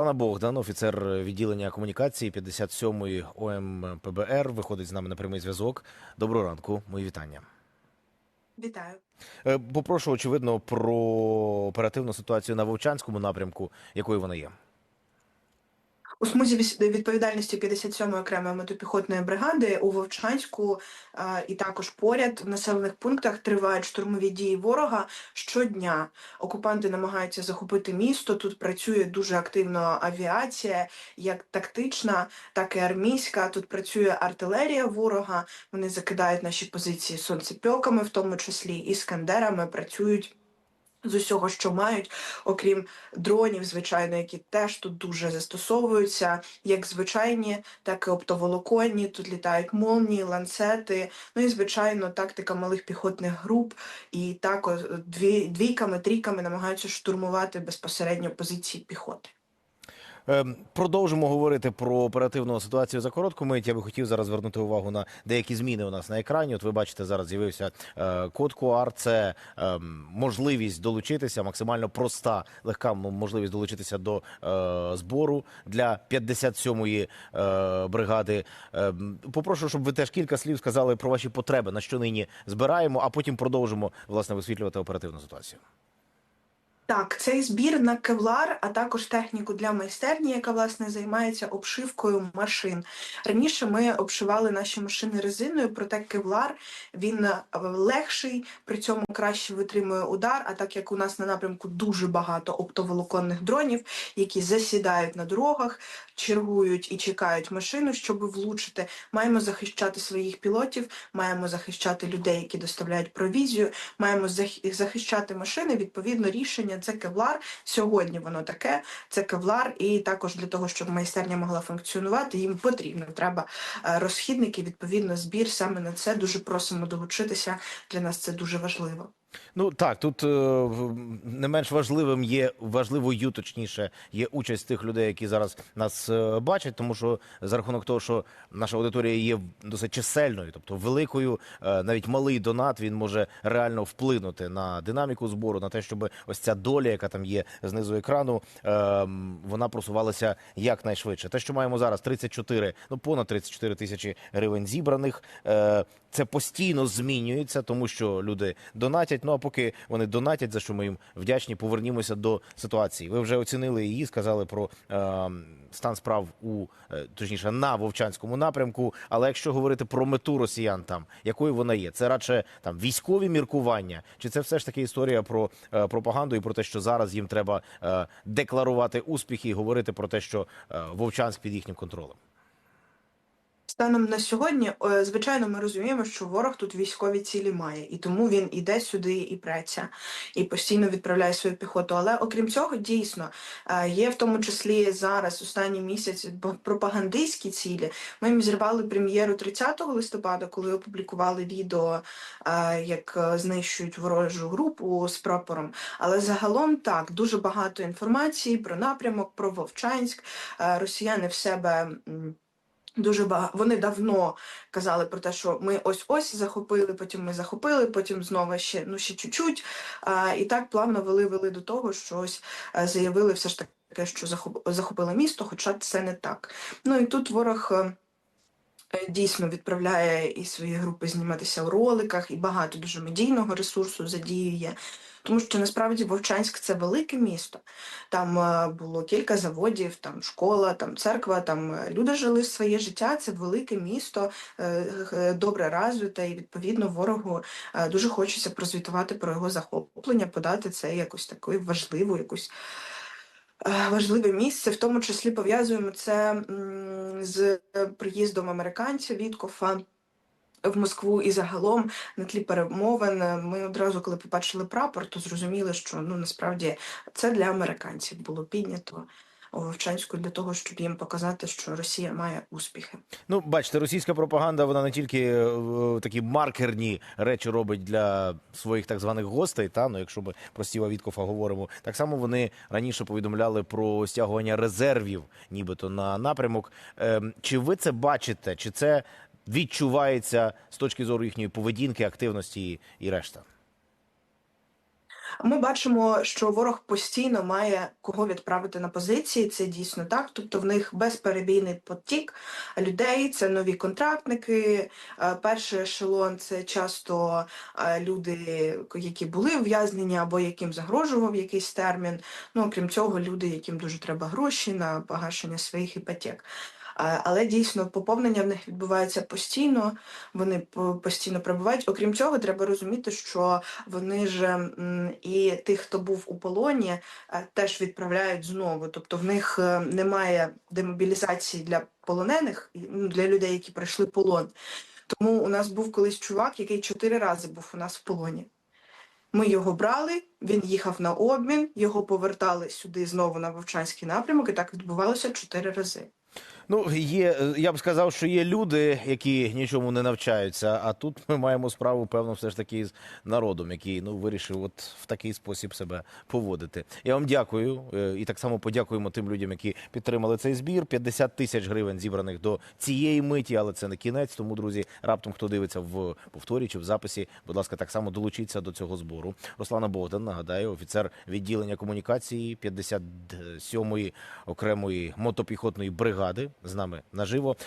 Пана Богдан, офіцер відділення комунікації 57-ї ОМПБР, виходить з нами на прямий зв'язок. Доброго ранку, мої вітання. Вітаю. Е, Попрошу, очевидно, про оперативну ситуацію на Вовчанському напрямку, якою вона є. У смузі відповідальності 57-ї окремої мотопіхотної бригади у Вовчанську а, і також поряд в населених пунктах тривають штурмові дії ворога щодня. Окупанти намагаються захопити місто. Тут працює дуже активно авіація, як тактична, так і армійська. Тут працює артилерія ворога. Вони закидають наші позиції сонцепьоками, в тому числі іскандерами. Працюють. З усього, що мають, окрім дронів, звичайно, які теж тут дуже застосовуються, як звичайні, так і оптоволоконні. Тут літають молнії, ланцети. Ну і звичайно, тактика малих піхотних груп. І також дві двійками, трійками намагаються штурмувати безпосередньо позиції піхоти. Е, Продовжимо говорити про оперативну ситуацію за коротку мить. Я би хотів зараз звернути увагу на деякі зміни у нас на екрані. От ви бачите, зараз з'явився е, код QR. Це е, можливість долучитися, максимально проста, легка можливість долучитися до е, збору для 57-ї е, бригади. Е, попрошу, щоб ви теж кілька слів сказали про ваші потреби, на що нині збираємо, а потім продовжимо власне висвітлювати оперативну ситуацію. Так, цей збір на кевлар, а також техніку для майстерні, яка власне займається обшивкою машин. Раніше ми обшивали наші машини резиною, проте кевлар він е, легший, при цьому краще витримує удар. А так як у нас на напрямку дуже багато оптоволоконних дронів, які засідають на дорогах, чергують і чекають машину, щоб влучити, маємо захищати своїх пілотів, маємо захищати людей, які доставляють провізію, маємо захищати машини. Відповідно, рішення це кевлар. Сьогодні воно таке. Це кевлар, і також для того, щоб майстерня могла функціонувати, їм потрібно треба е, розхідники. Відповідно, збір саме на це дуже просимо долучитися. Для нас це дуже важливо. Ну так, тут е, не менш важливим є важливою, точніше, є участь тих людей, які зараз нас е, бачать, тому що за рахунок того, що наша аудиторія є досить чисельною, тобто великою, е, навіть малий донат він може реально вплинути на динаміку збору, на те, щоб ось ця доля, яка там є знизу екрану, е, вона просувалася якнайшвидше. Те, що маємо зараз, 34, ну понад 34 тисячі гривень зібраних. Це постійно змінюється, тому що люди донатять. Ну а поки вони донатять, за що ми їм вдячні, повернімося до ситуації. Ви вже оцінили її, сказали про е, стан справ у е, точніше на вовчанському напрямку. Але якщо говорити про мету росіян, там якою вона є, це радше там військові міркування, чи це все ж таки історія про е, пропаганду і про те, що зараз їм треба е, декларувати успіхи і говорити про те, що е, Вовчанськ під їхнім контролем. Станом на сьогодні, е, звичайно, ми розуміємо, що ворог тут військові цілі має, і тому він іде сюди і преться, і постійно відправляє свою піхоту. Але окрім цього, дійсно е, є в тому числі зараз останній місяць пропагандистські цілі. Ми їм зірвали прем'єру 30 листопада, коли опублікували відео, е, як знищують ворожу групу з прапором. Але загалом так дуже багато інформації про напрямок, про Вовчанськ. Росіяни в себе. Дуже багато вони давно казали про те, що ми ось ось захопили, потім ми захопили, потім знову ще ну ще чуть-чуть. А, і так плавно вели вели до того, що ось е, заявили все ж таки, що захоп, захопили місто, хоча це не так. Ну і тут ворог. е, Дійсно відправляє і свої групи зніматися в роликах, і багато дуже медійного ресурсу задіює. Тому що насправді Вовчанськ це велике місто. Там е, було кілька заводів, там школа, там церква, там е, люди жили своє життя. Це велике місто, е, добре розвите, і відповідно ворогу дуже хочеться прозвітувати про його захоплення, подати це якось такою важливу, якусь. Важливе місце, в тому числі пов'язуємо це з приїздом американця Віткофа в Москву і загалом на тлі перемовин. е, Ми одразу, коли побачили прапор, то зрозуміли, що ну насправді це для американців було піднято Вовчанську для того, щоб їм показати, що Росія має успіхи. Ну, бачите, російська пропаганда вона не тільки е, такі маркерні речі робить для своїх так званих гостей. Та ну, якщо ми про Стіва Віткофа говоримо, так само вони раніше повідомляли про стягування резервів, нібито на напрямок. Ем, чи ви це бачите? Чи це відчувається з точки зору їхньої поведінки, активності і, решта? Ми бачимо, що ворог постійно має кого відправити на позиції. Це дійсно так. Тобто в них безперебійний потік людей, це нові контрактники. е, Перший ешелон це часто е, люди, які були ув'язнені або яким загрожував якийсь термін. Ну окрім цього, люди, яким дуже треба гроші на погашення своїх іпотек. Але дійсно поповнення в них відбувається постійно, вони постійно прибувають. Окрім цього, треба розуміти, що вони ж і тих, хто був у полоні, е, теж відправляють знову. Тобто в них е, немає демобілізації для полонених, ну, для людей, які пройшли полон. Тому у нас був колись чувак, який чотири рази був у нас в полоні. Ми його брали, він їхав на обмін, його повертали сюди знову на Вовчанський напрямок, і так відбувалося чотири рази. Ну, є, е, я б сказав, що є люди, які нічому не навчаються, а тут ми маємо справу, певно, все ж таки з народом, який ну, вирішив от в такий спосіб себе поводити. Я вам дякую е, і так само подякуємо тим людям, які підтримали цей збір. 50 тисяч гривень зібраних до цієї миті, але це не кінець. Тому, друзі, раптом хто дивиться в повторі чи в записі, будь ласка, так само долучіться до цього збору. Руслана Богдан, нагадаю, офіцер відділення комунікації 57-ї окремої мотопіхотної бригади з нами наживо.